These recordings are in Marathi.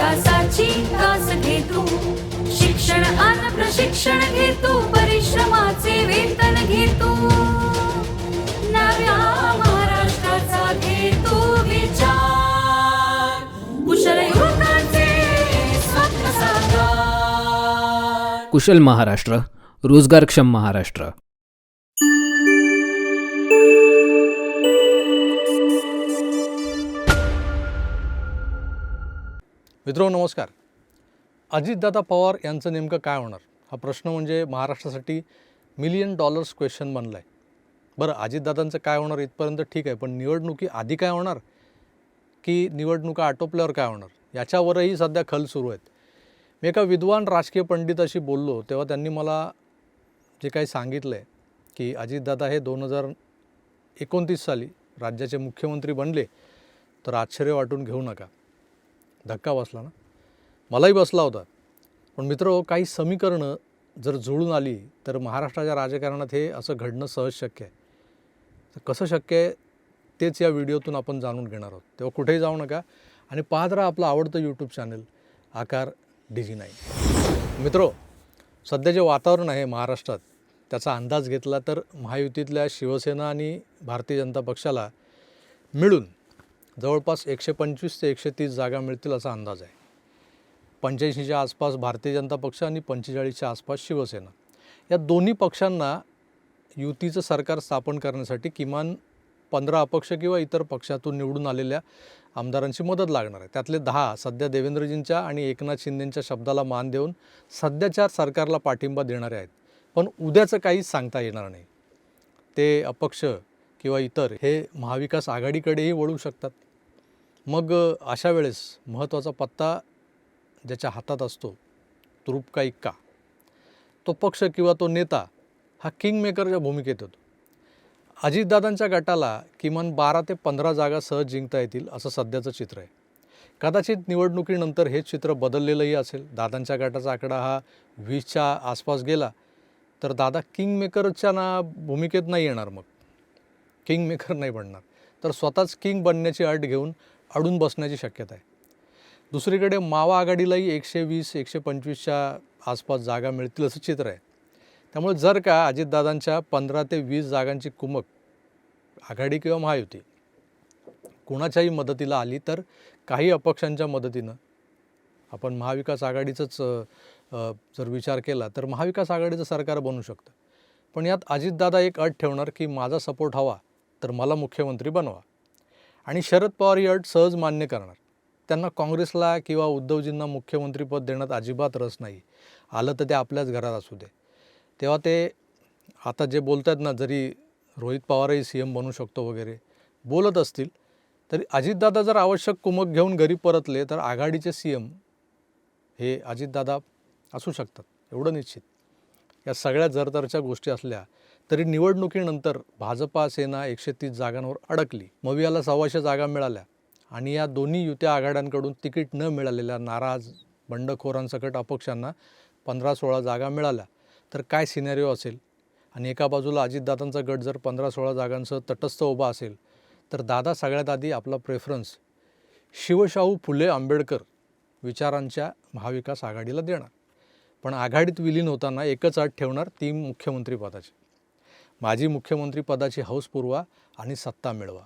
विकासाची कास घेतो. शिक्षण आणि प्रशिक्षण घेतो परिश्रमाचे वेतन घेतो. नव्या महाराष्ट्राचा घेतो विचार. कुशल युवकांचे स्वप्न साकार. कुशल महाराष्ट्र रोजगारक्षम महाराष्ट्र. मित्रो नमस्कार. अजितदादा पवार यांचं नेमकं काय होणार? हा प्रश्न म्हणजे महाराष्ट्रासाठी मिलियन डॉलर्स क्वेश्चन बनला आहे बरं अजितदादांचं काय होणार इथपर्यंत ठीक आहे पण निवडणुकी आधी काय होणार? की निवडणुका आटोपल्यावर काय होणार? याच्यावरही सध्या खल सुरू आहेत. मी एका विद्वान राजकीय पंडिताशी बोललो तेव्हा त्यांनी मला जे काही सांगितलं आहे की अजितदादा हे दोन हजार एकोणतीस साली राज्याचे मुख्यमंत्री बनले तर आश्चर्य वाटून घेऊ नका. धक्का बसला ना. मलाही बसला होता. पण मित्र काही समीकरणं जर जुळून आली तर महाराष्ट्राच्या राजकारणात हे असं घडणं सहज शक्य आहे. तर कसं शक्य आहे तेच या व्हिडिओतून आपण जाणून घेणार आहोत. तेव्हा कुठेही जाऊ नका आणि पाहत राहा आपलं आवडतं YouTube channel Aakar Digi nine. मित्रो सध्या जे वातावरण आहे महाराष्ट्रात त्याचा अंदाज घेतला तर महायुतीतल्या शिवसेना आणि भारतीय जनता पक्षाला मिळून जवळपास एकशे पंचवीस ते एकशे तीस जागा मिळतील असा अंदाज आहे. पंच्याऐंशीच्या आसपास भारतीय जनता पक्ष आणि पंचेचाळीसच्या आसपास शिवसेना. या दोन्ही पक्षांना युतीचं सरकार स्थापन करण्यासाठी किमान पंधरा अपक्ष किंवा इतर पक्षातून निवडून आलेल्या आमदारांची मदत लागणार आहे. त्यातले दहा सध्या देवेंद्रजींच्या आणि एकनाथ शिंदेंच्या शब्दाला मान देऊन सध्याच्या सरकारला पाठिंबा देणारे आहेत. पण उद्याचं काहीच सांगता येणार नाही. ते अपक्ष किंवा इतर हे महाविकास आघाडीकडेही वळू शकतात. मग अशा वेळेस महत्त्वाचा पत्ता ज्याच्या हातात असतो तुरुप का इक्का तो पक्ष किंवा तो नेता हा किंगमेकरच्या भूमिकेत येतो. अजितदादांच्या गटाला किमान बारा ते पंधरा जागा सहज जिंकता येतील असं सध्याचं चित्र आहे. कदाचित निवडणुकीनंतर हे चित्र बदललेलंही असेल. दादांच्या गटाचा आकडा हा वीसच्या आसपास गेला तर दादा किंगमेकरच्या ना भूमिकेत नाही येणार मग. किंगमेकर नाही बनणार. तर स्वतःच किंग बनण्याची अट घेऊन अडून बसण्याची शक्यता आहे. दुसरीकडे मावा आघाडीलाही एकशे वीस एकशे पंचवीसच्या आसपास जागा मिळतील असं चित्र आहे. त्यामुळे जर का अजितदादांच्या पंधरा ते वीस जागांची कुमक आघाडी किंवा महायुती कुणाच्याही मदतीला आली तर काही अपक्षांच्या मदतीनं आपण महाविकास आघाडीचंच जर विचार केला तर महाविकास आघाडीचं सरकार बनू शकतं. पण यात अजितदादा एक अट ठेवणार की माझा सपोर्ट हवा तर मला मुख्यमंत्री बनवा. आणि शरद पवार ही अट सहज मान्य करणार. त्यांना काँग्रेसला किंवा उद्धवजींना मुख्यमंत्रीपद देण्यात अजिबात रस नाही. आलं तर ते आपल्याच घरात असू दे. तेव्हा ते आता जे बोलत आहेत ना जरी रोहित पवारही सी एम बनू शकतो वगैरे बोलत असतील तरी अजितदादा जर आवश्यक कुमक घेऊन घरी परतले तर आघाडीचे सी एम हे अजितदादा असू शकतात. एवढं निश्चित. या सगळ्या जरतरच्या गोष्टी असल्या तरी निवडणुकीनंतर भाजपा सेना एकशे तीस जागांवर अडकली. मवियाला सव्वाशे जागा मिळाल्या आणि या दोन्ही युत्या आघाड्यांकडून तिकीट न मिळालेल्या नाराज बंडखोरांसकट अपक्षांना पंधरा सोळा जागा मिळाल्या. तर काय सिनेरिओ असेल? आणि एका बाजूला अजितदादांचा गट जर पंधरा सोळा जागांसह तटस्थ उभा असेल तर दादा सगळ्यात आधी आपला प्रेफरन्स शिवशाहू फुले आंबेडकर विचारांच्या महाविकास आघाडीला देणार. पण आघाडीत विलीन होताना एकच आठ ठेवणार ती मुख्यमंत्रीपदाची माजी मुख्यमंत्रीपदाची हौस पुरवा आणि सत्ता मिळवा.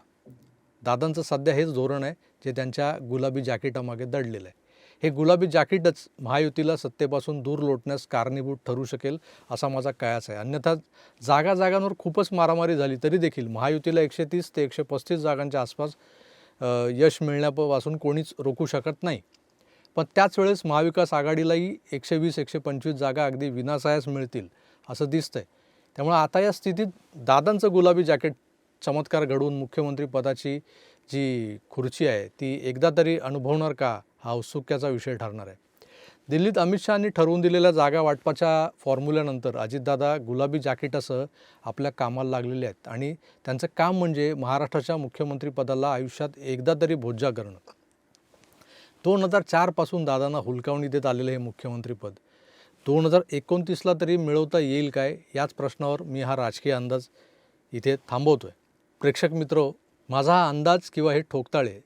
दादांचं सध्या हेच धोरण आहे जे त्यांच्या गुलाबी जॅकेटामागे दडलेलं आहे. हे गुलाबी जॅकेटच महायुतीला सत्तेपासून दूर लोटण्यास कारणीभूत ठरू शकेल असा माझा कयास आहे. अन्यथा जागा जागांवर खूपच मारामारी झाली तरी देखील महायुतीला एकशे तीस ते एकशे पस्तीस जागांच्या आसपास यश मिळण्यापासून कोणीच रोखू शकत नाही. पण त्याच वेळेस महाविकास आघाडीलाही एकशे वीस एकशे पंचवीस जागा अगदी विनासायास मिळतील असं दिसतंय. त्यामुळे आता या स्थितीत दादांचं गुलाबी जॅकेट चमत्कार घडवून मुख्यमंत्री पदाची जी खुर्ची आहे ती एकदा तरी अनुभवणार का? हा उत्सुक्याचा विषय ठरणार आहे. दिल्लीत अमित शहानी ठरवून दिलेल्या जागा वाटपाच्या फॉर्म्युल्यानंतर अजितदादा गुलाबी जॅकेटासह आपल्या कामाला लागलेले आहेत आणि त्यांचं काम म्हणजे महाराष्ट्राच्या मुख्यमंत्रीपदाला आयुष्यात एकदा तरी भोज्जा करणं. दोन हजार चारपासून दादांना हुलकावणी देत आलेलं हे मुख्यमंत्रीपद दोन हजार एकोणतीसला तरी मिळवता येईल काय? याच प्रश्नावर मी हा राजकीय अंदाज इथे थांबवतो आहे प्रेक्षक मित्र माझा हा अंदाज किंवा हे ठोकताळे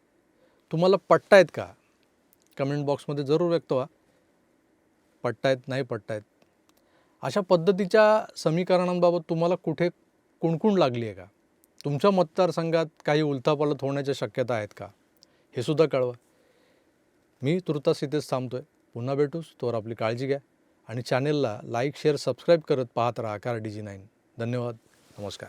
तुम्हाला पट्टायत का? कमेंट बॉक्समध्ये जरूर व्यक्त व्हा. पट्टायत नाही पट्टायत अशा पद्धतीच्या समीकरणांबाबत तुम्हाला कुठे कुणकुण लागली आहे का? तुमच्या मतदारसंघात काही उलथापालथ होण्याच्या शक्यता आहेत का? हे सुद्धा कळवा. मी तुर्तास इथेच थांबतो आहे पुन्हा भेटूस तोवर आपली काळजी घ्या. आणि चॅनेलला लाईक शेअर सबस्क्राईब करत पाहत राहा कार डी जी नाईन धन्यवाद. नमस्कार.